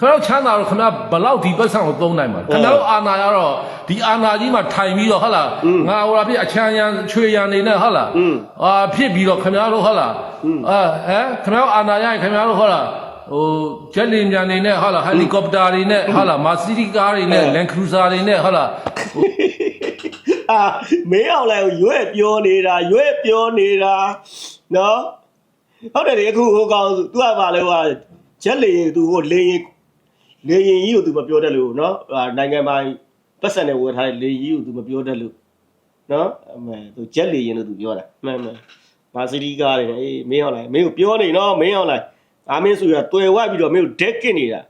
ခင်ဗျားတို့ချမ်းသာတော့ခင်ဗျားဘလောက်ဒီပတ်စံကိုသုံးနိုင်မှာလဲခင်ဗျားတို့အာနာရတော့ဒီအာနာကြီးမှာထိုင်ပြီးတော့ဟုတ်လားငါဟိုလာဖြစ်အချမ်းရန်ချွေရန်နေနဲ့ဟုတ်လားအာဖြစ်ပြီးတော့ခင်ဗျားတို့ဟုတ်လားအာဟမ်ခင်ဗျားတို့အာနာရရင်ခင်ဗျားတို့ဟုတ်လားဟိုဂျက်လင်ပြန်နေနဲ့ဟုတ်လားဟယ်လီကော်ပတာတွေနဲ့ဟုတ်လားမာစီတီကားတွေနဲ့လန်ခရူဇာတွေနဲ့ဟုတ်လားအာမင်းအောင်လိုက်ကိုရွဲ့ပြောနေတာရွဲ့ပြောနေတာနော်ဟုတ်တယ်လေအခုဟိုကောင်သူကပါလဲဟိုဂျက်လေရင်သူဟိုလေရင် လေရင်ကြီးကိုသူမပြောတတ်လို့နော်အာနိုင်ငံမှာပတ်စံနဲ့ဝယ်ထားတဲ့လေရင်ကြီးကိုသူမပြောတတ်လို့နော်အမေသူဂျက်လေရင်လို့သူပြောတာမှန်မှန်မာစီတီကားတွေနဲ့အေးမင်းအောင်လိုက်မင်းကိုပြောနေနော်မင်းအောင်လိုက်အာမင်းဆိုရတွေ့ဝပြီးတော့မင်းကိုဒက်ကစ်နေတာဟုတ်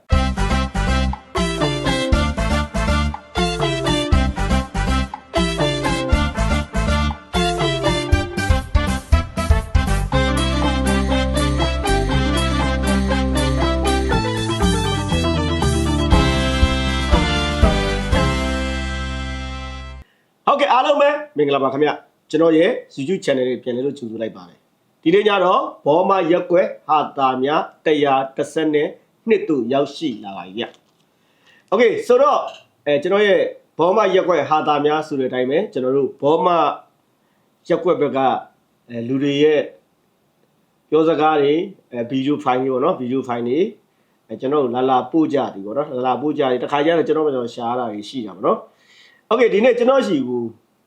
ဂလာပါခင်ဗျကျွန်တော်ရဲ့ YouTube channel လေးပြန်လည်လို့ကြိုဆိုလိုက်ပါတယ်ဒီနေ့ညတော့ဘောမရက်ကွက်ဟာတာများ130နဲ့နှစ်တို့ရောက်ရှိလာပါပြီဗျโอเคဆိုတော့အဲကျွန်တော်ရဲ့ဘောမရက်ကွက်ဟာတာများဆိုတဲ့အတိုင်းပဲကျွန်တော်တို့ဘောမရက်ကွက်ဘက်ကအဲလူတွေရဲ့ပြောစကားတွေအဲဗီဒီယိုဖိုင်တွေပေါ့နော်ဗီဒီယိုဖိုင်တွေအဲကျွန်တော်တို့လာလာပို့ကြသည်ပေါ့နော်လာလာပို့ကြသည်တခါကျတော့ကျွန်တော်တို့ရှားတာတွေရှိတာပေါ့နော် โอเคဒီနေ့ကျွန်တော်ရှိကို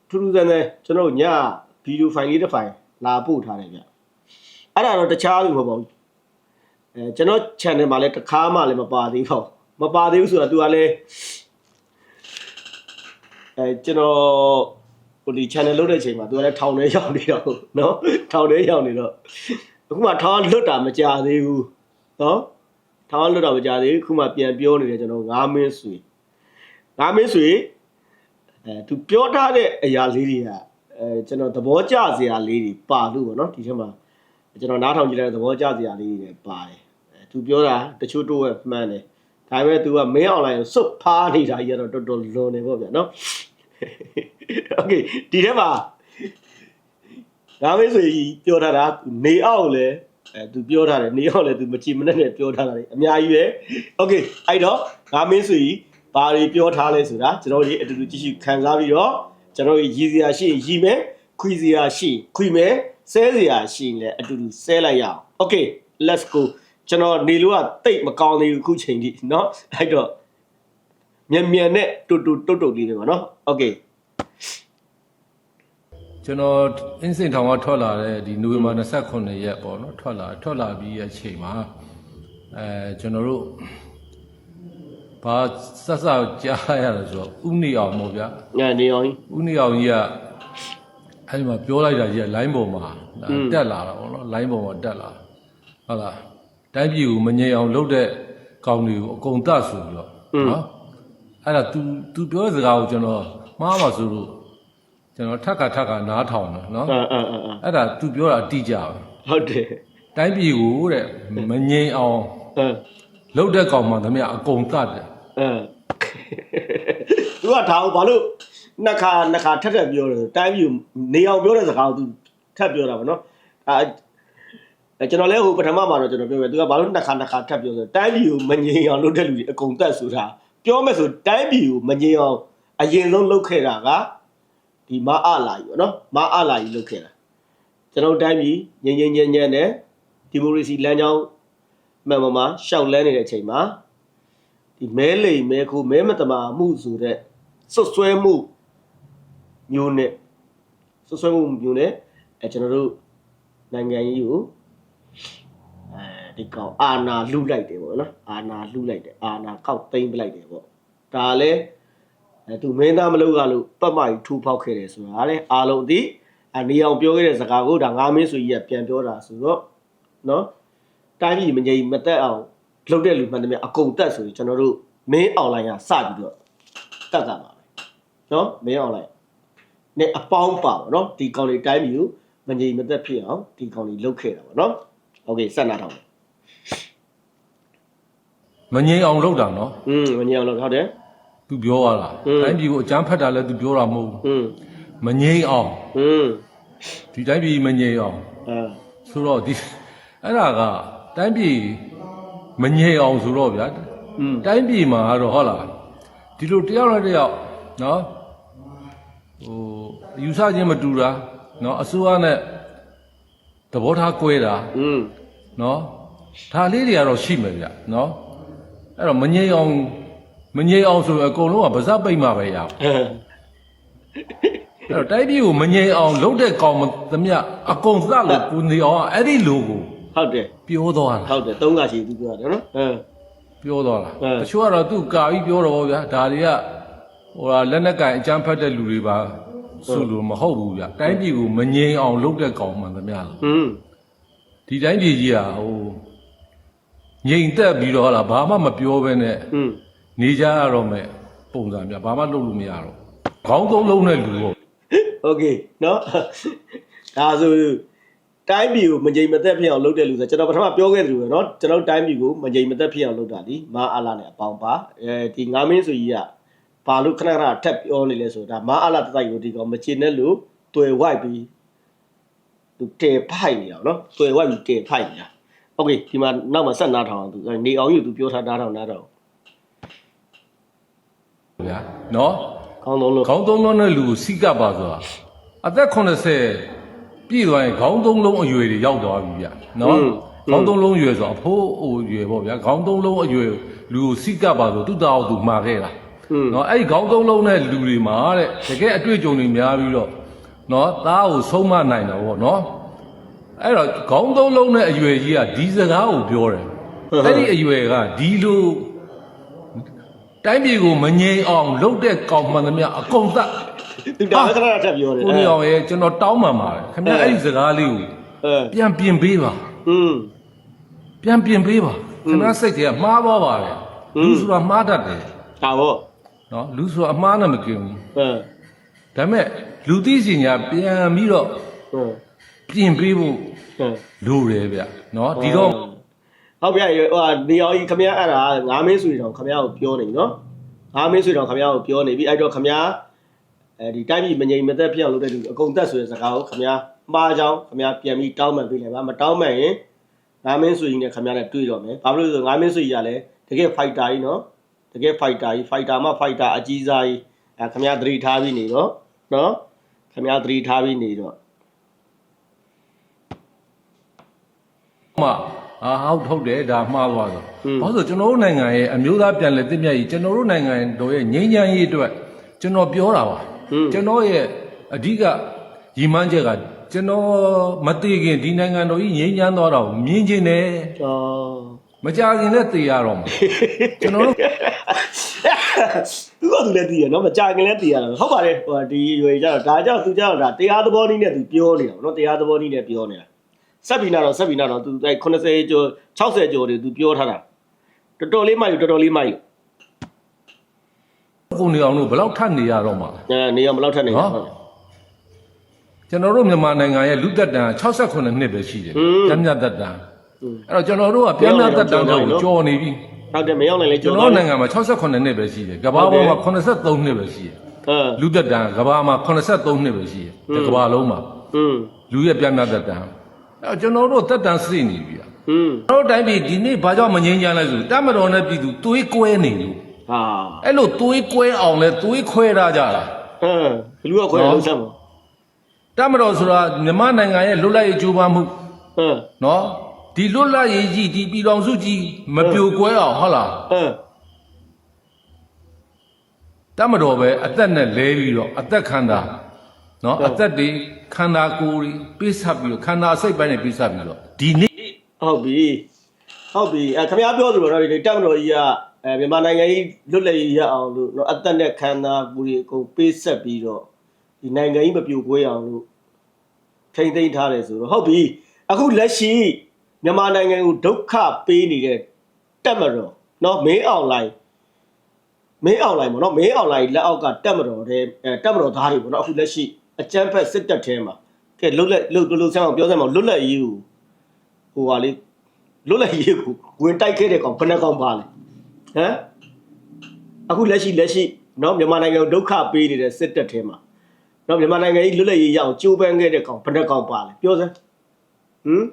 ထူးထူးဆန်းဆန်းကျွန်တော်ညဗီဒီယိုဖိုင်လေးတစ်ဖိုင်လာပို့ထားတယ်ဗျအဲ့ဒါတော့တခြားလို့မဟုတ်ပါဘူးအဲကျွန်တော် channel မှာလည်းတခါမှလည်းမပါသေးပါဘူးမပါသေးဘူးဆိုတော့ तू ကလည်းအဲကျွန်တော်ဟိုဒီ channel လုပ်တဲ့အချိန်မှာ तू ကလည်းထောင်ထဲရောက်နေတော့နော်ထောင်ထဲရောက်နေတော့အခုမှထောင်လွတ်တာမကြသေးဘူးနော်ထောင်လွတ်တာမကြသေးဘူးခုမှပြန်ပြောနေတယ်ကျွန်တော်ငါးမင်းဆွေငါးမင်းဆွေ အဲသူပြောထားတဲ့အရာလေးတွေကအဲကျွန်တော်သဘောကျစရာလေးတွေပါလို့ပေါ့နော်ဒီထဲမှာကျွန်တော်နားထောင်ကြည့်တဲ့သဘောကျစရာလေးတွေပါတယ်အဲသူပြောတာတချို့တော့မှန်တယ်ဒါပေမဲ့ तू ကမင်း online ကိုစွတ်ဖားနေတာကြီးကတော့တော်တော်လွန်နေပေါ့ဗျာနော်။ Okay ဒီထဲမှာဒါမေးဆိုရင်ပြောထားတာနေအောင်လဲအဲ तू ပြောထားတယ်နေအောင်လဲ तू မကြည်မနဲ့နဲ့ပြောထားတာလေအများကြီးပဲ။ Okay အဲ့တော့ဒါမေးဆိုရင် ဘာတွေပြောထားလဲဆိုတာကျွန်တော်တို့အတူတူကြည့်ရှုခံစားပြီးတော့ကျွန်တော်တို့ရည်စရာရှိရင်ရည်မယ်ခွီစရာရှိရင်ခွီမယ်ဆဲစရာရှိရင်လည်းအတူတူဆဲလိုက်ရအောင်โอเค let's go ကျွန်တော်နေလို့ကတိတ်မကောင်းသေးဘူးခုချိန်ထိเนาะအဲ့တော့မြန်မြန်နဲ့တူတူတုတ်တုတ်လေးတွေပါเนาะโอเค ကျွန်တော်အင်းစင်ထောင်ကထွက်လာတဲ့ဒီနိုဝင်ဘာ29ရက်ပေါ့နော်ထွက်လာထွက်လာပြီးအချိန်မှာအဲကျွန်တော်တို့ ဘာဆက်ဆက်ကြားရတယ်ဆိုတော့ဥနေအောင်ပေါ့ဗျာ ညနေအောင်ကြီး ဥနေအောင်ကြီးကအဲဒီမှာပြောလိုက်တာကြီးက line ပေါ်မှာတက်လာတာပေါ့နော် line ပေါ်မှာတက်လာဟုတ်လားတိုင်းပြည်ကိုမငြိမ်အောင်လုပ်တဲ့ကောင်တွေကိုအကုန်တတ်ဆိုပြီးတော့နော်အဲ့ဒါ तू तू ပြောတဲ့စကားကိုကျွန်တော်မှားပါဆိုလို့ကျွန်တော်ထပ်ခါထပ်ခါနားထောင်တယ်နော် အာအာအာအာ အဲ့ဒါ तू ပြောတာအတိအကျပဲ ဟုတ်တယ် တိုင်းပြည်ကိုတဲ့မငြိမ်အောင် အင်း လုပ်တဲ့ကောင်မှသမျှအကုန်တတ်တယ် အင်းသူကဒါကိုဘာလို့နှစ်ခါနှစ်ခါထပ်ထပ်ပြောတယ်ဆိုတိုင်းပြည်နေအောင်ပြောတဲ့စကားကိုသူထပ်ပြောတာဗောနော်အာအဲကျွန်တော်လည်းဟိုပထမမှာတော့ကျွန်တော်ပြောပြသူကဘာလို့နှစ်ခါနှစ်ခါထပ်ပြောဆိုတိုင်းပြည်ကိုမငြိမ်အောင်လုပ်တဲ့လူတွေအကုန်တတ်ဆိုတာပြောမယ်ဆိုတိုင်းပြည်ကိုမငြိမ်အောင်အရင်ဆုံးလုပ်ခဲ့တာကဒီမအလာကြီးဗောနော်မအလာကြီးလုပ်ခဲ့တာကျွန်တော်တိုင်းပြည်ငြိမ်ငြိမ်ငြိမ်ငြိမ်နဲ့ဒီမိုကရေစီလမ်းကြောင်းမှန်မှန်မှာရှောက်လန်းနေတဲ့အချိန်မှာ ဒီမဲလိမ်မဲခိုးမဲမတမာမှုဆိုတဲ့စွတ်ဆွဲမှုမျိုးနဲ့စွတ်ဆွဲမှုမျိုးနဲ့အဲကျွန်တော်တို့နိုင်ငံကြီးကိုအဲဒီကောင်အာနာလှုပ်လိုက်တယ်ပေါ့နော်အာနာလှုပ်လိုက်တယ်အာနာခောက်သိမ်းပလိုက်တယ်ပေါ့ဒါလည်းအဲသူမင်းသားမလုပ်ရလို့ပတ်မကြီးထူဖောက်ခဲ့တယ်ဆိုတာလည်းအားလုံးဒီအနေအောင်ပြောခဲ့တဲ့စကားကိုဒါငါမင်းဆိုကြီးကပြန်ပြောတာဆိုတော့နော်တိုင်းပြည်မငြိမ်မသက်အောင် လုတ်တဲ့လူမှန်တယ်မြအကုန်တက်ဆိုရင်ကျွန်တော်တို့မင်းအွန်လိုင်းကစပြီးတော့တက်တာပါပဲเนาะမင်းအွန်လိုင်းနဲ့အပေါင်းပါပါเนาะဒီကောင်လေးတိုင်းမျိုးမငြိမ်မသက်ဖြစ်အောင်ဒီကောင်လေးလုတ်ခဲ့တာပါเนาะโอเคဆက်နာထောင်မယ် မငြိမ်အောင်လုပ်တာနော် อืมမငြိမ်အောင်လုပ်ဟုတ်တယ် तू ပြောရတာ อืม တိုင်းပြည်ကိုအကြမ်းဖက်တာလည်း तू ပြောတာမဟုတ်ဘူး อืม မငြိမ်အောင် อืม ဒီတိုင်းပြည်မငြိမ်အောင် အာ ဆိုတော့ဒီအဲ့ဒါကတိုင်းပြည် မငြိမ်အောင်ဆိုတော့ဗျာ อืม တိုင်းပြည်မှာကတော့ဟုတ်လားဒီလိုတယောက်နဲ့တယောက်နော်ဟိုယူဆခြင်းမတူတာနော်အစိုးရနဲ့သဘောထားကွဲတာ อืม နော်ဒါလေးတွေကတော့ရှိမယ်ဗျနော်အဲ့တော့မငြိမ်အောင်မငြိမ်အောင်ဆိုရင်အကုန်လုံးကဗဇက်ပိတ်မှပဲရအောင် အဲ အဲ့တော့တိုက်ပြည်ကိုမငြိမ်အောင်လုပ်တဲ့ကောင်သမျှအကုန်သလို့ကိုနေအောင်ကအဲ့ဒီလိုကို ဟုတ်တယ် ပြောသွားတာ ဟုတ်တယ်သုံးကရှိသူပြောတယ်နော်အဲ ပြောသွားတာ အဲ တချို့ကတော့သူကာပြီးပြောတော့ဗျာဒါတွေကဟိုဟာလက်နက်ကင်အကြမ်းဖက်တဲ့လူတွေပါဆိုလို့မဟုတ်ဘူးဗျတိုင်းပြည်ကိုမငြိမ်အောင်လုပ်တဲ့ကောင်မှန်သမျှလို့ อืม ဒီတိုင်းပြည်ကြီးဟာဟိုငြိမ်သက်ပြီးတော့ဟာလားဘာမှမပြောဘဲနဲ့ อืม နေကြရတော့မယ်ပုံစံပြဘာမှလုပ်လို့မရတော့ခေါင်းသုံးလုံးနဲ့လူပေါ့ โอเคเนาะဒါဆို တိုင်းပြည်ကိုမကြိမ်မသက်ဖြစ်အောင်လုပ်တဲ့လူဆိုကျွန်တော်ပထမပြောခဲ့သလိုပဲเนาะကျွန်တော်တိုင်းပြည်ကိုမကြိမ်မသက်ဖြစ်အောင်လုပ်တာဒီမာအာလာနဲ့အပေါင်းပါအဲဒီငါမင်းဆိုကြီးကဘာလို့ခဏခဏထက်ပြောနေလဲဆိုတော့ဒါမာအာလာတတိုက်ကိုဒီကောင်မချင်တဲ့လူတွေ့ဝိုက်ပြီးသူတေဖိုက်နေတာเนาะတွေ့ဝိုက်ပြီးတေဖိုက်နေတာโอเคဒီမှာနောက်မှာဆက်နားထောင်အောင်သူနေအောင်ယူသူပြောထားတားထောင်နားထောင် ဗျာနော် ကောင်းလုံးလို့ ခေါင်းသုံးလုံးနဲ့လူကိုစီးကပ်ပါဆိုတာအသက်80 ပြည့်သွားရင်ခေါင်းသုံးလုံးအရွယ်တွေရောက်သွားပြီဗျနော်ခေါင်းသုံးလုံးအရွယ်ဆိုအဖိုးအရွယ်ပေါ့ဗျာခေါင်းသုံးလုံးအရွယ်လူကိုစီးကပ်ပါဆိုသူတောက်သူမှာခဲ့တာอืมနော်အဲ့ဒီခေါင်းသုံးလုံးနဲ့လူတွေမှာတဲ့တကယ်အတွေ့အကြုံတွေများပြီးတော့နော်သားကိုဆုံးမနိုင်တာပေါ့နော်အဲ့တော့ခေါင်းသုံးလုံးနဲ့အရွယ်ကြီးကဒီစကားကိုပြောတယ်အဲ့ဒီအရွယ်ကဒီလိုတိုင်းပြည်ကိုမငြိမ်အောင်လုပ်တဲ့ကောင်မှန်သမျှအကုန်သတ် သူဒါပဲခဏခဏထပ်ပြောတယ်ကိုနေအောင်ရဲ့ကျွန်တော်တောင်းပန်ပါတယ်ခင်ဗျအဲ့ဒီစကားလေးကိုပြန်ပြင်ပေးပါอืมပြန်ပြင်ပေးပါခင်ဗျစိတ်တွေကမှားသွားပါလေလူဆိုတာမှားတတ်တယ်ဒါပေါ့နော်လူဆိုတာအမှားနဲ့မကင်ဘူးအဲဒါမဲ့လူသိစင်ညာပြန်ပြီးတော့ပြင်ပေးဖို့လိုတယ်ဗျနော်ဒီတော့ဟုတ်ဗျဟိုဟာဒီအောင်ကြီးခမရအဲ့ဒါငါးမင်းဆွေတော်ခမရကိုပြောနေနော်ငါးမင်းဆွေတော်ခမရကိုပြောနေပြီအဲ့တော့ခမရ အဲဒီတိုင်းပြည်မငြိမ်မသက်ဖြစ်အောင်လုပ်တဲ့လူအကုန်သက်ဆိုတဲ့စကားကိုခမရမှားကြောင်းခမရပြန်ပြီးတောင်းပန်ပေးလိုက်ပါမတောင်းပန်ရင်ငါမင်းဆွေကြီးနဲ့ခမရနဲ့တွေ့တော့မယ်ဘာဖြစ်လို့လဲဆိုငါမင်းဆွေကြီးကလည်းတကယ် fighter ကြီးနော်တကယ် fighter ကြီး fighter မှ fighter အကြီးစားကြီးအဲခမရသတိထားပြီးနေတော့နော်ခမရသတိထားပြီးနေတော့မှအာဟုတ်ဟုတ်တယ်ဒါမှားသွားတော့ဘာလို့လဲဆိုကျွန်တော်တို့နိုင်ငံရဲ့အမျိုးသားပြန်လည်တည်မြတ်ရေးကျွန်တော်တို့နိုင်ငံတို့ရဲ့ငြိမ်းချမ်းရေးအတွက်ကျွန်တော်ပြောတာပါ ကျွန်တော်ရဲ့အဓိကရည်မှန်းချက်ကကျွန်တော်မတည်ခင်ဒီနိုင်ငံတော်ကြီးငြိမ်းချမ်းသွားတော့မြင်ချင်တယ်အော်မကြခင်နဲ့တည်ရတော့မှာကျွန်တော်တို့သူကသူလည်းသိရနော်မကြခင်လည်းသိရတာဟုတ်ပါတယ်ဟိုဒီရွေကြတော့ဒါကြောင့်သူကြောင့်ဒါတရားသဘောနည်းနဲ့သူပြောနေတာနော်တရားသဘောနည်းနဲ့ပြောနေတာဆက်ပြီးနာတော့ဆက်ပြီးနာတော့သူအဲ80ကျော်60ကျော်တွေသူပြောထားတာတော်တော်လေးမှယူတော်တော်လေးမှယူ ကိုနေအောင်တို့ဘယ်လောက်ထပ်နေရတော့မှာအဲနေအောင်ဘယ်လောက်ထပ်နေရဟုတ် ကျွန်တော်တို့မြန်မာနိုင်ငံရဲ့လူသက်တန်68နှစ်ပဲရှိတယ်။ကျမ်းမြတ်သက်တန်။အဲ့တော့ကျွန်တော်တို့ကကျမ်းမြတ်သက်တန်ကိုကြော်နေပြီ။ဟုတ်တယ်မရောက်နိုင်လေ။ကျွန်တော်နိုင်ငံမှာ68နှစ်ပဲရှိတယ်။ကမ္ဘာပေါ်မှာ83နှစ်ပဲရှိတယ်။လူသက်တန်ကမ္ဘာမှာ83နှစ်ပဲရှိတယ်။ဒီကမ္ဘာလုံးမှာ။လူရဲ့ကျမ်းမြတ်သက်တန်။အဲ့တော့ကျွန်တော်တို့သက်တန်စိနေပြီ။ဟွန်း။ကျွန်တော်တို့တိုင်းပြည်ဒီနေ့ဘာကြောင့်မငြိမ်းချမ်းလဲဆိုတမတော်နဲ့ပြည်သူတွေးကွဲနေလို့ ဟာအဲ့လိုသွေးကွဲအောင်လဲသွေးခွဲထားကြတာအဲဘလူကခွဲလုံးဆက်မှာတမတော်ဆိုတာမြန်မာနိုင်ငံရဲ့လွတ်လပ်ရေးကြိုးပမ်းမှုအဲနော်ဒီလွတ်လပ်ရေးကြီးဒီပြည်တော်စုကြီးမပြိုကွဲအောင်ဟုတ်လားအဲတမတော်ပဲအသက်နဲ့လဲပြီးတော့အသက်ခန္ဓာနော်အသက်တွေခန္ဓာကိုယ်တွေပိတ်ဆက်ပြီးတော့ခန္ဓာအစိတ်ပိုင်းတွေပိတ်ဆက်ပြီးတော့ဒီနေ့ဟုတ်ပြီဟုတ်ပြီအဲခင်ဗျားပြောသလိုတော့ဒီတက်မတော်ကြီးက အဲမြန်မာနိုင်ငံကြီးလွတ်လပ်ရေးရအောင်လို့เนาะအသက်နဲ့ခန္ဓာကိုယ်ကြီးအကုန်ပေးဆက်ပြီးတော့ဒီနိုင်ငံကြီးမပြိုကွဲအောင်လို့ထိမ့်သိမ်းထားတယ်ဆိုတော့ဟုတ်ပြီအခုလက်ရှိမြန်မာနိုင်ငံကိုဒုက္ခပေးနေတဲ့တက်မတော်เนาะမင်းအွန်လိုင်းမင်းအွန်လိုင်းပေါ့เนาะမင်းအွန်လိုင်းလက်အောက်ကတက်မတော်တဲ့အဲတက်မတော်သားတွေပေါ့เนาะအခုလက်ရှိအကြမ်းဖက်စစ်တပ်ထဲမှာကဲလွတ်လပ်လွတ်လွတ်ဆန်းအောင်ပြောစမ်းပါဦးလွတ်လပ်ရေးကို ဟိုဟာလေးလွတ်လပ်ရေးကိုဝင်တိုက်ခဲ့တဲ့ကောင်ဘယ်နှကောင်ပါလဲ ဟမ်အခုလက်ရှိလက်ရှိနော်မြန်မာနိုင်ငံကိုဒုက္ခပေးနေတဲ့စစ်တပ်ထဲမှာနော်မြန်မာနိုင်ငံကြီးလွတ်လပ်ရေးရအောင်ကြိုးပမ်းခဲ့တဲ့ကောင်ဘယ်နှကောင်ပါလဲပြောစမ်းဟမ်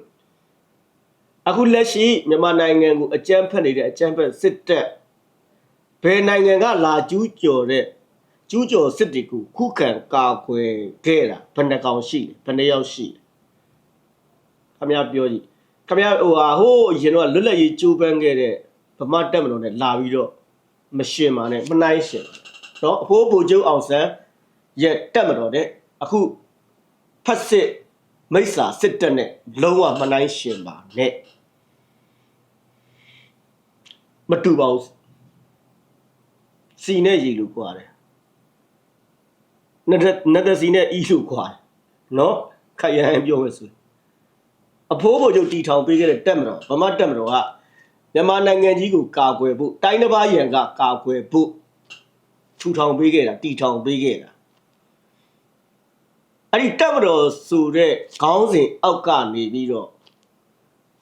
အခုလက်ရှိမြန်မာနိုင်ငံကိုအကြမ်းဖက်နေတဲ့အကြမ်းဖက်စစ်တပ်ဘယ်နိုင်ငံကလာကျူးကျော်တဲ့ကျူးကျော်စစ်တွေကိုခုခံကာကွယ်ခဲ့တာဘယ်နှကောင်ရှိလဲဘယ်နှယောက်ရှိလဲခမရပြောကြည့်ခမရဟိုဟာဟိုးအရင်တော့လွတ်လပ်ရေးကြိုးပမ်းခဲ့တဲ့ မာတက်မလို့နဲ့လာပြီးတော့မရှင်ပါနဲ့မနှိုင်းရှင်เนาะအဖိုးဘူကျုပ်အောင်ဆန်းရဲ့တက်မတော်တဲ့အခုဖတ်စစ်မိစ္ဆာစစ်တပ်နဲ့လုံးဝမနှိုင်းရှင်ပါနဲ့မတူပါဘူးစီနဲ့ရီလို့ကြွားတယ်နဒနဒစီနဲ့အီလို့ကြွားတယ်เนาะခက်ရန်ပြောမယ်ဆိုရင်အဖိုးဘိုလ်ချုပ်တီထောင်ပေးခဲ့တဲ့တက်မတော်ဗမာတက်မတော်က မြန်မာနိုင်ငံကြီးကိုကာကွယ်ဖို့တိုင်းတစ်ပါးရန်ကကာကွယ်ဖို့ထူထောင်ပေးခဲ့တာတီထောင်ပေးခဲ့တာအဲ့ဒီတက်မတော်ဆိုတဲ့ခေါင်းစဉ်အောက်ကနေပြီးတော့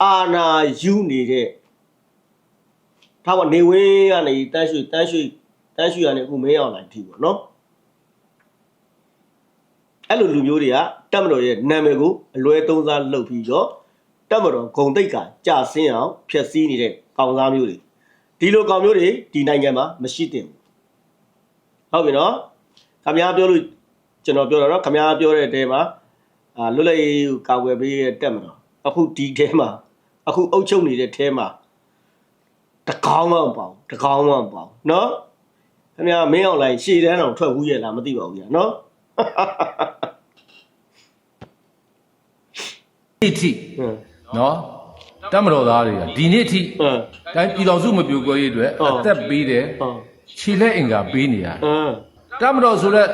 အာနာယူနေတဲ့ထားပါနေဝင်းကနေတန်းရွှေတန်းရွှေတန်းရွှေကနေအခုမင်းအောင်လိုက်ထီပေါ့နော်အဲ့လိုလူမျိုးတွေကတက်မတော်ရဲ့နာမည်ကိုအလွဲသုံးစားလုပ်ပြီးတော့ တက်မတော်ဂုံတိတ်ကကြာဆင်းအောင်ဖျက်ဆီးနေတဲ့ကောင်စားမျိုးတွေဒီလိုကောင်မျိုးတွေဒီနိုင်ငံမှာမရှိသင့်ဘူးဟုတ်ပြီနော်ခမ ्या ပြောလို့ကျွန်တော်ပြောတာတော့ခမ ्या ပြောတဲ့အတဲမှာအာလွတ်လပ်ရေးကိုကာကွယ်ပေးတဲ့တက်မတော်အခုဒီထဲမှာအခုအုပ်ချုပ်နေတဲ့ထဲမှာတကောင်းမှမပေါ့တကောင်းမှမပေါ့နော်ခင်ဗျာမင်းအောင်လိုက်ရှည်တန်းအောင်ထွက်ဘူးရဲ့လားမသိပါဘူးကြာနော်ဒီထိဟမ် နော်တမတော်သားတွေကဒီနေ့ထိတိုင်းပြည်တော်စုမပြိုကွဲရေးအတွက်အသက်ပေးတယ်ခြေလက်အင်္ကာပေးနေရတယ်တမတော်ဆိုတဲ့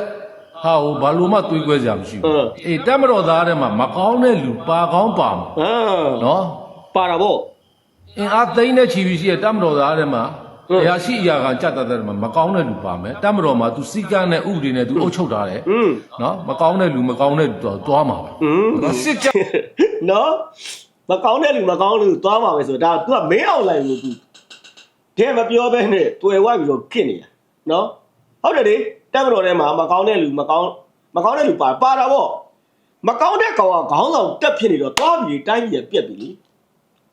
ဟာဟိုဘာလို့မှတွေးကွဲစရာမရှိဘူးအေးတမတော်သားတွေမှာမကောင်းတဲ့လူပါကောင်းပါမှာနော်ပါတာပေါ့အင်အားသိမ့်တဲ့ခြေပြီးရှိတဲ့တမတော်သားတွေမှာ။တရားရှိအရာကကြက်တတ်တယ်မှာမကောင်းတဲ့လူပါမယ်။တမတော်မှာ तू စီကန်းနဲ့ဥပဒေနဲ့ तू အုပ်ချုပ်ထားတယ်။နော်မကောင်းတဲ့လူမကောင်းတဲ့လူတော့သွားမှာပဲ။နော်စစ်ကြနော် မကောင်းတဲ့လူမကောင်းတဲ့လူသွားမှာပဲဆိုတော့ဒါ तू ကမင်းအောင်လိုက်လို့ तू တဲ့မပြောဘဲနဲ့တွေ့ဝိုက်ပြီးတော့ခစ်နေတာနော်ဟုတ်တယ်လေတက်မတော်ထဲမှာမကောင်းတဲ့လူမကောင်းမကောင်းတဲ့လူပါပါတာဗောမကောင်းတဲ့ကောင်ကခေါင်းဆောင်တက်ဖြစ်နေတော့သွားပြီးတိုင်းပြည်ပြက်ပြီလေ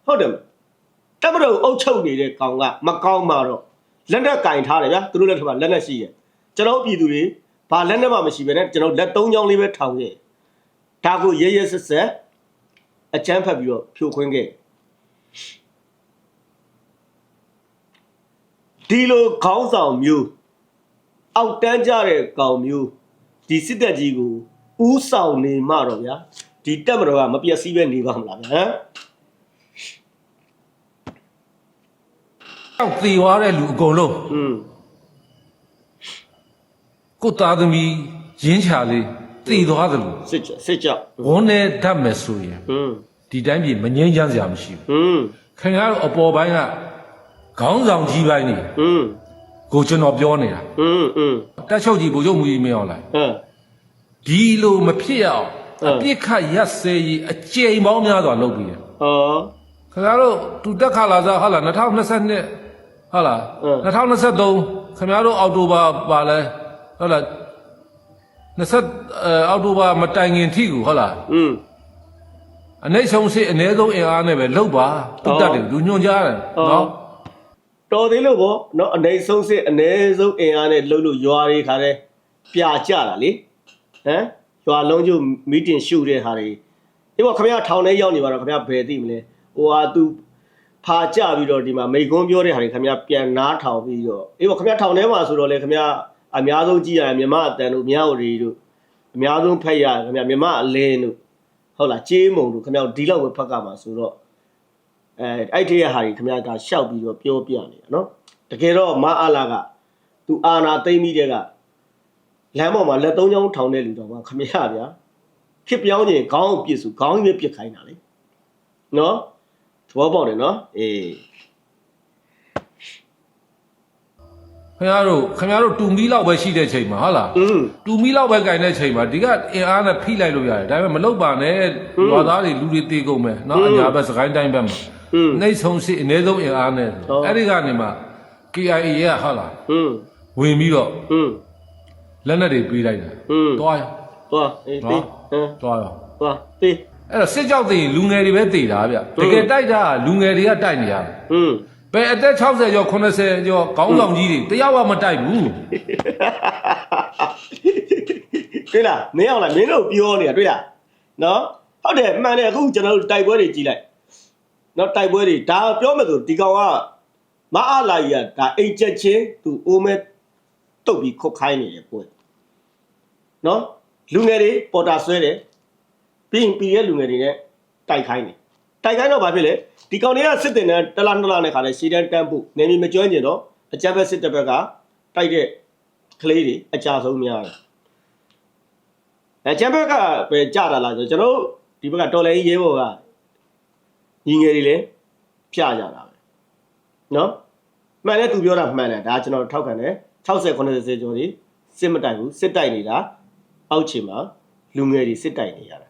ဟုတ်တယ်မတက်မတော်အုပ်ချုပ်နေတဲ့ကောင်ကမကောင်းမှတော့လက်နဲ့ကင်ထားတယ်ဗျာသူတို့လက်ထက်မှာလက်နဲ့ရှိတယ်ကျွန်တော်ပြည်သူတွေဘာလက်နဲ့မှမရှိဘဲနဲ့ကျွန်တော်လက်သုံးချောင်းလေးပဲထောင်ခဲ့ဒါကိုရဲရဲဆက်ဆက် အချမ်းဖတ်ပြီးတော့ဖြိုခွင်းခဲ့ဒီလိုခေါင်းဆောင်မျိုးအောက်တန်းကြတဲ့ကောင်မျိုးဒီစစ်တပ်ကြီးကိုဥဆောင်နေမှတော့ဗျာဒီတက်မတော်ကမပြည့်စည်ပဲနေပါမလားဗျာဟမ်အောက်သေသွားတဲ့လူအကုန်လုံးอืมကိုယ်သားသမီးရင်းချာလေး တည်သွားတယ်လို့စစ်စစ်ကြောက်ဝန်းနေတတ်မယ်ဆိုရင်ဒီတိုင်းပြည်မငြိမ်းချမ်းစရာမရှိဘူးခင်ဗျားတို့အပေါ်ပိုင်းကခေါင်းဆောင်ကြီးပိုင်းနေကိုကျွန်တော်ပြောနေတာတက်ချုပ်ကြီးဘုရုပ်မူကြီးမရောက်လားဒီလိုမဖြစ်အောင်အပြစ်ခတ်ရက်စဲကြီးအကြိမ်ပေါင်းများစွာလုပ်ပြီးတယ်ဟောခင်ဗျားတို့တူတက်ခါလာစားဟာလား2022ဟာလား2023ခင်ဗျားတို့အောက်တိုဘာပါလဲဟုတ်လား 20အောက်တိုဘာမတိုင်ခင်ထိကိုဟုတ်လားอืมအနိုင်ဆုံးစစ်အ ਨੇ ဆုံးအင်အားနဲ့ပဲလှုပ်ပါသူတက်တယ်လူညွန်ကြားတယ်နော်တော်သေးလို့ပေါ့နော်အနိုင်ဆုံးစစ်အ ਨੇ ဆုံးအင်အားနဲ့လှုပ်လို့ရွာတွေခါတဲ့ပြာကြတာလေဟမ်ရွာလုံးကျမီတင်ရှုတဲ့ဟာတွေဒီပေါ့ခမရထောင်ထဲရောက်နေပါတော့ခမရဘယ်သိမလဲဟိုဟာသူဖာကြပြီးတော့ဒီမှာမိကွန်းပြောတဲ့ဟာတွေခမရပြန်နားထောင်ပြီးတော့အေးပေါ့ခမရထောင်ထဲမှာဆိုတော့လေခမရ အများဆုံးကြည့်ရတယ်မြမအတန်တို့မြဝတီတို့အများဆုံးဖက်ရခမရမြမအလင်းတို့ဟုတ်လားကြေးမုံတို့ခမရဒီလောက်ပဲဖက်ကမှာဆိုတော့အဲအဲ့ဒီရဟာကြီးခမရကရှောက်ပြီးတော့ပြောပြနေတာနော်တကယ်တော့မအားလာကသူအာနာသိမ့်ပြီးတဲ့ကလမ်းပေါ်မှာလက်သုံးချောင်းထောင်တဲ့လူတော်ကခမရဗျာခစ်ပြောင်းရင်ခေါင်းကိုပြစ်စုခေါင်းကြီးပဲပြစ်ခိုင်းတာလေနော်သဘောပေါက်တယ်နော်အေး ခင်ဗျားတို့ခင်ဗျားတို့တူမီလောက်ပဲရှိတဲ့ချိန်မှာဟုတ်လားတူမီလောက်ပဲခြင်တဲ့ချိန်မှာဒီကအင်အားနဲ့ဖိလိုက်လို့ရတယ်ဒါပေမဲ့မလုတ်ပါနဲ့ရွာသားတွေလူတွေတေးကုန်မယ်နော်အညာဘက်စကိုင်းတိုင်းဘက်မှာနှိတ်ဆုံးစစ်အ ਨੇ ဆုံးအင်အားနဲ့အဲ့ဒီကနေမှ KIA ရဟုတ်လားဝင်ပြီးတော့လက်နက်တွေပေးလိုက်တာတွားရောတွားအေးတွားရောတွားတေးအဲ့တော့စစ်ကြောက်သေးရင်လူငယ်တွေပဲတေးတာဗျတကယ်တိုက်တာလူငယ်တွေကတိုက်နေရတယ် ဘဘယ်အသက်60ကျော်80ကျော်ခေါင်းဆောင်ကြီးတွေတယောက်မှမတိုက်ဘူးတွေ့လားမင်းအောင်လားမင်းတို့ပြောနေတာတွေ့လားနော်ဟုတ်တယ်မှန်တယ်အခုကျွန်တော်တို့တိုက်ပွဲတွေကြီးလိုက်နော်တိုက်ပွဲတွေဒါပြောမယ်ဆိုဒီကောင်ကမအားလာကြီးကဒါအိတ်ချက်ချင်းသူအိုးမဲတုတ်ပြီးခုတ်ခိုင်းနေတယ်ပွဲနော်လူငယ်တွေပေါ်တာဆွဲတယ်ပြီးရင်ပြီးရဲ့လူငယ်တွေနဲ့တိုက်ခိုင်းတယ် တိုက်ခိုင်းတော့ဘာဖြစ်လဲဒီကောင်တွေကစစ်တင်တဲ့တလားနှစ်လားနဲ့ခါလဲရှီတန်းတန်းဖို့နေမီမကျွမ်းကျင်တော့အကြမ်းဖက်စစ်တပ်ဘက်ကတိုက်တဲ့ကလေးတွေအကြဆုံးများတယ် အဲချမ်ဘက်ကပဲကြတာလားဆိုကျွန်တော်တို့ဒီဘက်ကတော်လည်းရေးဘော်ကညီငယ်တွေလည်းပြကြတာပဲเนาะမှန်တယ်သူပြောတာမှန်တယ်ဒါကျွန်တော်ထောက်ခံတယ်60 90ကျော်ဒီစစ်မတိုက်ဘူးစစ်တိုက်နေတာအောက်ခြေမှာလူငယ်တွေစစ်တိုက်နေရတာ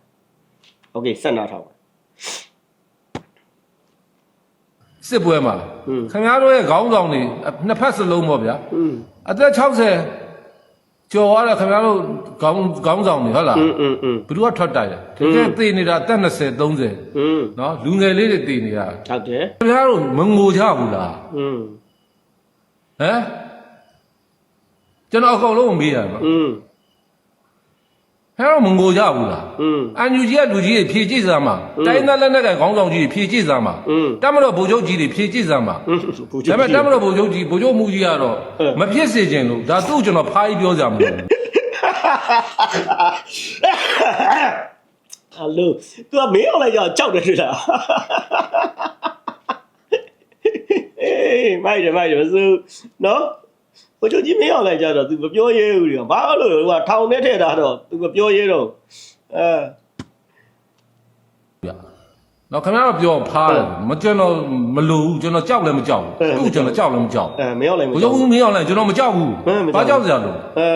โอเคဆက်နာထောက် စစ်ပွဲမှာခင်ဗျားတို့ရဲ့ခေါင်းဆောင်တွေနှစ်ဖက်စလုံးပေါ့ဗျာအသက်60ကျော်သွားတယ်ခင်ဗျားတို့ခေါင်းခေါင်းဆောင်တွေဟုတ်လားဘယ်သူကထွက်တိုက်လဲတကယ်သေနေတာတက်20 30နော်လူငယ်လေးတွေသေနေတာဟုတ်တယ်ခင်ဗျားတို့မငိုကြဘူးလားဟမ်ကျွန်တော်အကုန်လုံးမေးရပါ ဟဲ့တော့မငိုကြဘူးလား อืม အန်ယူကြီးကလူကြီးတွေဖြည့်ကြည့်စမ်းမှာ อืม တိုင်းသားလက်နက်ကခေါင်းဆောင်ကြီးတွေဖြည့်ကြည့်စမ်းမှာ อืม တမတော်ဗိုလ်ချုပ်ကြီးတွေဖြည့်ကြည့်စမ်းမှာ อืมဘူချ ဒါပေမဲ့တမတော်ဗိုလ်ချုပ်ကြီးဗိုလ်ချုပ်မှုကြီးကတော့ အဲ မဖြစ်စေချင်လို့ဒါသူ့ကျွန်တော်ဖားကြီးပြောကြမှာမဟုတ်ဘူး ဟယ်လို तू ကမင်းအောင်လိုက်ကြအောင်ကြောက်တယ်တွေ့လားအေးမိုက်တယ်မိုက်တယ်မစိုးနော်ဘိုး ချုပ်ကြီးမင်းအောင်လိုက်ကြတော့ तू မပြောရဲဘူးဒီကဘာလို့လဲဟိုကထောင်ထဲထည့်တာတော့ तू မပြောရဲတော့အဲ နော်ခင်ဗျားတို့ပြောဖားတယ်မကျွန်တော်မလိုဘူးကျွန်တော်ကြောက်လည်းမကြောက်ဘူးသူ့ကျွန်တော်ကြောက်လည်းမကြောက် အဲမင်းအောင်လိုက်မ ဘူးဗိုလ် ကြော ချုပ် က် မှုမင်းအောင်လည်းကျွန်တော်မကြောက်ဘူး ဟမ်မကြောက် ဘာကြောက်စရာလို့ အဲ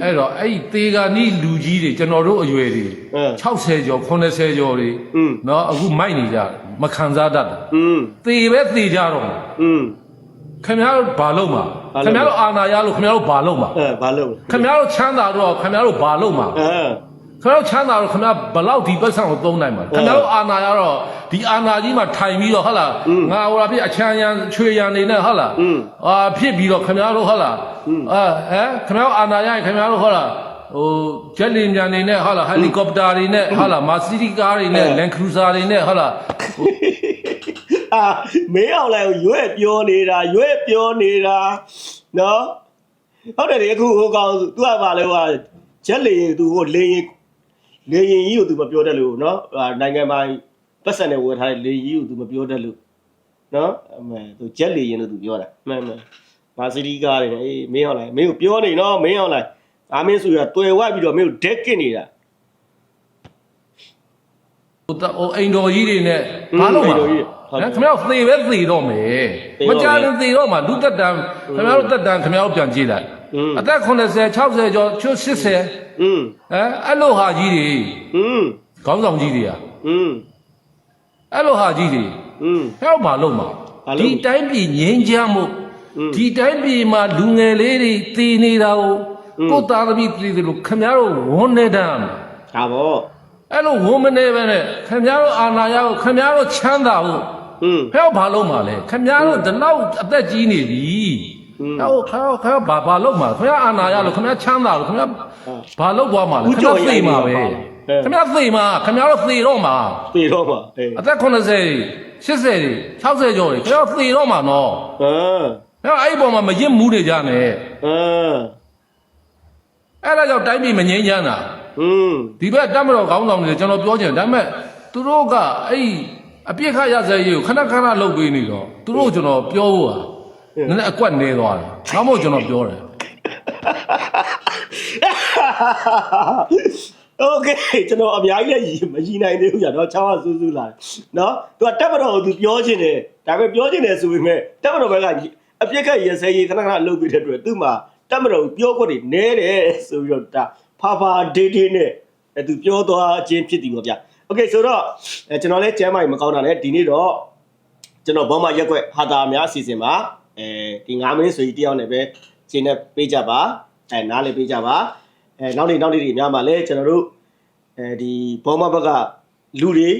အဲ့တော့အဲ့ဒီသေဂာနီးလူကြီးတွေကျွန်တော်တို့အရွယ်တွေ အဲ 60ကျော်80ကျော်တွေ อืม နော်အခုမိုက်နေကြတယ်မခံစားတတ်တယ် อืม သေပဲသေကြတော့မှာ อืม ခင်ဗျားတို့ဘာလုပ်မှာခင်ဗျားတို့အာနာရလို့ခင်ဗျားတို့ဘာလုပ်မှာအဲဘာလုပ်ခင်ဗျားတို့ချမ်းသာတော့ခင်ဗျားတို့ဘာလုပ်မှာအဲခင်ဗျားတို့ချမ်းသာတော့ခင်ဗျားဘလောက်ဒီပတ်ဆောင်ကိုသုံးနိုင်မှာခင်ဗျားတို့အာနာရတော့ဒီအာနာကြီးမှာထိုင်ပြီးတော့ဟုတ်လားငါဟိုလာဖြစ်အချမ်းရန်ချွေရန်နေနဲ့ဟုတ်လားအာဖြစ်ပြီးတော့ခင်ဗျားတို့ဟုတ်လားအာဟမ်ခင်ဗျားတို့အာနာရရင်ခင်ဗျားတို့ဟုတ်လားဟိုဂျက်လင်မြန်နေနဲ့ဟုတ်လားဟယ်လီကော်ပတာတွေနဲ့ဟုတ်လားမာစီတီကားတွေနဲ့လန်ခရူဇာတွေနဲ့ဟုတ်လား အာမင်းအောင်လိုက်ကိုရွဲ့ပြောနေတာရွဲ့ပြောနေတာနော်ဟုတ်တယ်လေအခုဟိုကောင် तू ကပါလဲဟိုကချက်လေရင် तू ဟိုလေရင်လေရင်ကြီးကို तू မပြောတတ်လို့နော်အာနိုင်ငံမှာပတ်စံနဲ့ဝယ်ထားတဲ့လေရင်ကြီးကို तू မပြောတတ်လို့နော်အမေ तू ချက်လေရင်လို့ तू ပြောတာမှန်မှန်မာစီတီကားတွေနဲ့အေးမင်းအောင်လိုက်မင်းကိုပြောနေနော်မင်းအောင်လိုက်အာမင်းဆိုရတွေ့ဝိုက်ပြီးတော့မင်းကိုဒက်ကစ်နေတာ ဟိုတဟိုအိမ်တော်ကြီးတွေနဲ့ อืม ဘာလို့မှာ အိမ်တော်ကြီးဟုတ်တယ် ဟမ်ခင်ဗျားတို့သေပဲသေတော့မယ် သေ မ တော့မယ် ကြရင်သေတော့မှာလူသက်တမ်းခင်ဗျားတို့သက်တမ်းခင်ဗျားတို့ပြန်ကြည့်လိုက် อืม အသက်80 60ကျော်ချွတ်80 อืม ဟမ်အဲ့လိုဟာကြီးတွေ อืม ခေါင်းဆောင်ကြီးတွေက อืม အဲ့လိုဟာကြီးတွေ อืม ဟဲ့ဘာလို့မှာ ဘာလုပ် ဒီတိုင်းပြည်ငြိမ်းချမ်းမှု อืม ဒီတိုင်းပြည်မှာလူငယ်လေးတွေတည်နေတာကို อืม ကိုယ်သားသမီးပြည်သူတို့ခင်ဗျားတို့ဝန်နေတမ်း ဒါပေါ့ အဲ့လိုဝန်မနေပဲနဲ့ခင်ဗျားတို့အာဏာရကိုခင်ဗျားတို့ချမ်းသာဖို့ อืม ဖဲဘာလုံးမှာလဲခမည်းတော်ဒီလောက်အသက်ကြီးနေပြီအဲ့ဟိုခါခါဘာဘာလုံးမှာခမည်းအာနာရလို့ခမည်းချမ်းသာလို့ခမည်းဘာလုံးသွားမှာလဲခမည်းသိမှာပဲခမည်းသိမှာခမည်းတော်သေတော့မှာသေတော့မှာအသက်80 80 60ကျော်ကြီးခမည်းသေတော့မှာနော်ဟမ်အဲ့အဲ့ပေါ်မှာမရစ်မှုတွေကြနဲ့ဟမ်အဲ့ဒါကြောင့်တိုင်းပြည်မငြိမ်းချမ်းတာဟွန်းဒီဘက်တမတော်ခေါင်းဆောင်တွေကျွန်တော်ပြောချင်ဒါပေမဲ့သူတို့ကအဲ့ အပြစ်ခရစရေးကိုခဏခဏလုပ်ပေးနေတော့သူတို့ကျွန်တော်ပြောဖို့ဟာနည်းနည်းအကွက်နေသွားတယ်။ဘာမို့ကျွန်တော်ပြောတယ်။ Okay ကျွန်တော်အများကြီးမရီနိုင်သေးဘူးကြာတော့ချောင်းကစူးစူးလာတယ်။နော်။ तू ကတက်မတော်ကို तू ပြောချင်းတယ်။ဒါပေမဲ့ပြောချင်းတယ်ဆိုပေမဲ့တက်မတော်ဘက်ကအပြစ်ခရစရေးခဏခဏလုပ်ပေးတဲ့အတွက်သူ့မှာတက်မတော်ပြောခွက်တွေနဲတယ်ဆိုပြီးတော့ဒါဖာဖာဒေးဒေးနဲ့သူပြောသွားခြင်းဖြစ်တယ်ပေါ့ဗျာ။ โอเคဆိုတော့အဲကျွန်တော်လည်းကျမ်းမာကြီးမကောင်းတာနဲ့ဒီနေ့တော့ ကျွန်တော်ဘောမရက်ွက်ဟာတာများအစီအစဉ်မှာအဲဒီ9မိနစ်ဆိုကြီးတယောက်နဲ့ပဲခြေနဲ့ပေးကြပါအဲနားလေးပေးကြပါအဲနောက်နေ့နောက်နေ့တွေများမှာလဲကျွန်တော်တို့အဲဒီဘောမဘက်ကလူတွေ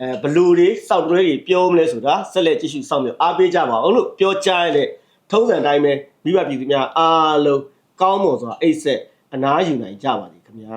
အဲဘလူတွေစောက်တွဲတွေပြောမလဲဆိုတာဆက်လက်ကြည့်ရှုစောင့်မျှော်အားပေးကြပါအောင်လို့ပြောကြားရတဲ့ထုံးစံတိုင်းပဲမိဘပြည်သူများအားလုံးကောင်းမွန်စွာအိတ်ဆက်အနားယူနိုင်ကြပါသည်ခင်ဗျာ